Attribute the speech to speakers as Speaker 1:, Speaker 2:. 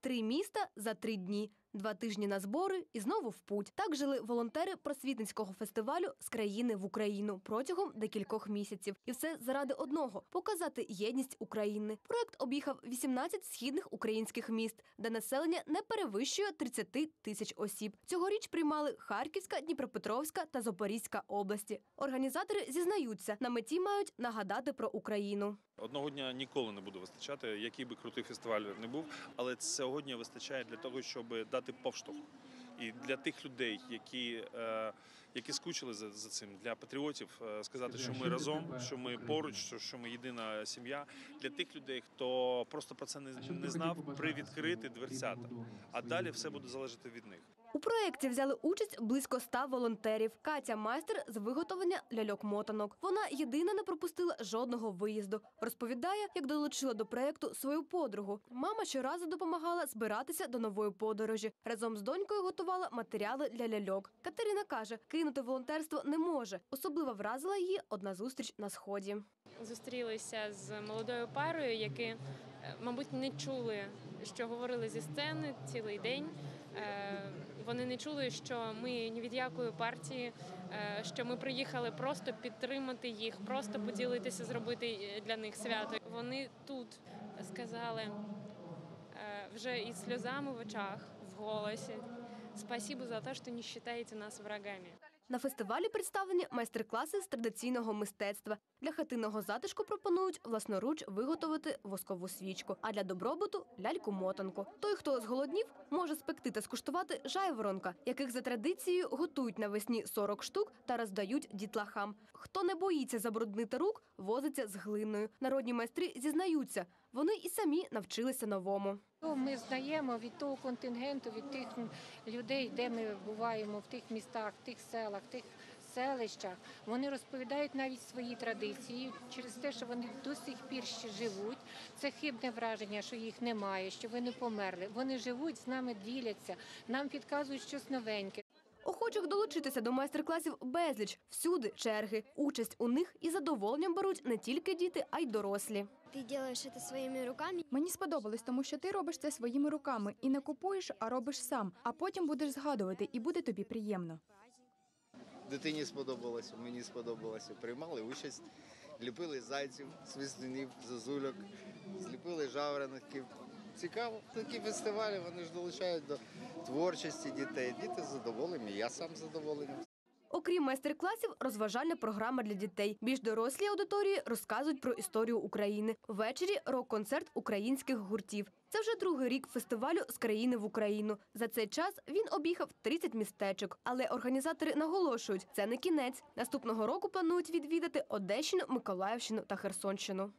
Speaker 1: Три міста за три дні. Два тижні на збори і знову в путь. Так жили волонтери просвітницького фестивалю з країни в Україну протягом декількох місяців. І все заради одного показати єдність України. Проект об'їхав 18 східних українських міст, де населення не перевищує 30 тисяч осіб. Цьогоріч приймали Харківська, Дніпропетровська та Запорізька області. Організатори зізнаються, на меті мають нагадати про Україну.
Speaker 2: Одного дня ніколи не буде вистачати, який би крутий фестиваль не був, але сьогодні вистачає для того, щоб дати повштовх. І для тих людей, які, е, які скучили за, за цим, для патріотів, е, сказати, що ми разом, що ми поруч, що, що ми єдина сім'я. Для тих людей, хто просто про це не, не знав, привідкрити дверцята. А далі все буде залежати від них.
Speaker 1: У проєкті взяли участь близько ста волонтерів. Катя майстер з виготовлення ляльок-мотанок. Вона єдина не пропустила жодного виїзду. Розповідає, як долучила до проєкту свою подругу. Мама щоразу допомагала збиратися до нової подорожі. Разом з донькою готувала матеріали для ляльок. Катерина каже, кинути волонтерство не може. Особливо вразила її одна зустріч на сході.
Speaker 3: зустрілися з молодою парою, які, е, мабуть, не чули, що говорили зі сцени цілий день. Вони не чули, що ми ні від якої партії, е, що ми приїхали просто підтримати їх, просто поділитися, зробити е, для них свято. Вони тут сказали е, вже із сльозами в очах, в голосі. Спасибо за те, що не вважаєте нас врагами.
Speaker 1: На фестивалі представлені майстер-класи з традиційного мистецтва. Для хатинного затишку пропонують власноруч виготовити воскову свічку, а для добробуту ляльку-мотанку. Той, хто зголоднів, може спекти та скуштувати жайворонка, яких за традицією готують навесні 40 штук та роздають дітлахам. Хто не боїться забруднити рук, возиться з глиною. Народні майстри зізнаються, вони і самі навчилися новому.
Speaker 4: Ну, Ми знаємо від того контингенту, від тих людей, де ми буваємо, в тих містах, в тих селах, в тих селищах. Вони розповідають навіть свої традиції через те, що вони до сих пір ще живуть. Це хибне враження, що їх немає, що вони померли. Вони живуть, з нами діляться, нам підказують щось новеньке.
Speaker 1: Охочих долучитися до майстер-класів безліч, всюди черги. Участь у них із задоволенням беруть не тільки діти, а й дорослі.
Speaker 5: Ты делаешь это своими руками.
Speaker 6: Мені сподобалось, тому що ти робиш це своїми руками і не купуєш, а робиш сам. А потім будеш згадувати, і буде тобі приємно.
Speaker 7: Дитині сподобалося, мені сподобалося. Приймали участь, ліпили зайців, свистунів, зозульок, зліпили жаворонків. Цікаво, такі фестивалі вони ж долучають до творчості дітей. Діти задоволені, я сам задоволений.
Speaker 1: Окрім майстер-класів, розважальна програма для дітей. Більш дорослі аудиторії розказують про історію України. Ввечері рок-концерт українських гуртів. Це вже другий рік фестивалю з країни в Україну. За цей час він об'їхав 30 містечок. Але організатори наголошують, це не кінець. Наступного року планують відвідати Одещину, Миколаївщину та Херсонщину.